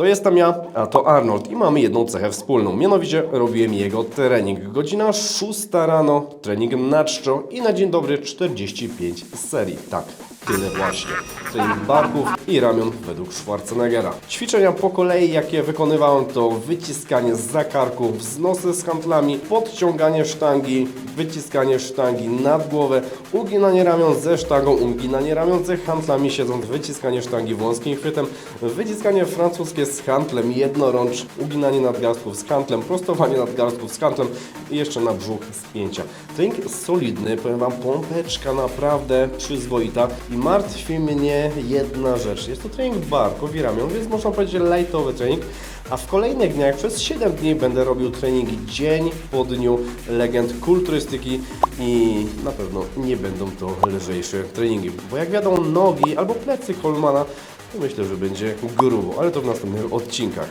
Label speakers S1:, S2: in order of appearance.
S1: To jestem ja, a to Arnold i mamy jedną cechę wspólną. Mianowicie robiłem jego trening. Godzina 6 rano, trening na czczo i na dzień dobry 45 serii. Tak, tyle właśnie. Trening barków i ramion według Schwarzeneggera. Ćwiczenia po kolei, jakie wykonywałem, to wyciskanie z zakarku, wznosy z handlami, podciąganie sztangi, wyciskanie sztangi nad głowę, uginanie ramion ze sztangą, uginanie ramion ze handlami siedząc, wyciskanie sztangi wąskim chwytem, wyciskanie francuskie z handlem jednorącz, uginanie nadgarstków z handlem, prostowanie nadgarstków z handlem i jeszcze na brzuch spięcia. Trening solidny, powiem Wam, pompeczka naprawdę przyzwoita i martwi mnie jedna rzecz. Jest to trening barków i ramion, więc można powiedzieć lightowy trening, a w kolejnych dniach przez 7 dni będę robił treningi dzień po dniu legend kulturystyki i na pewno nie będą to lżejsze treningi, bo jak wiadomo nogi albo plecy Colemana, to myślę, że będzie grubo, ale to w następnych odcinkach.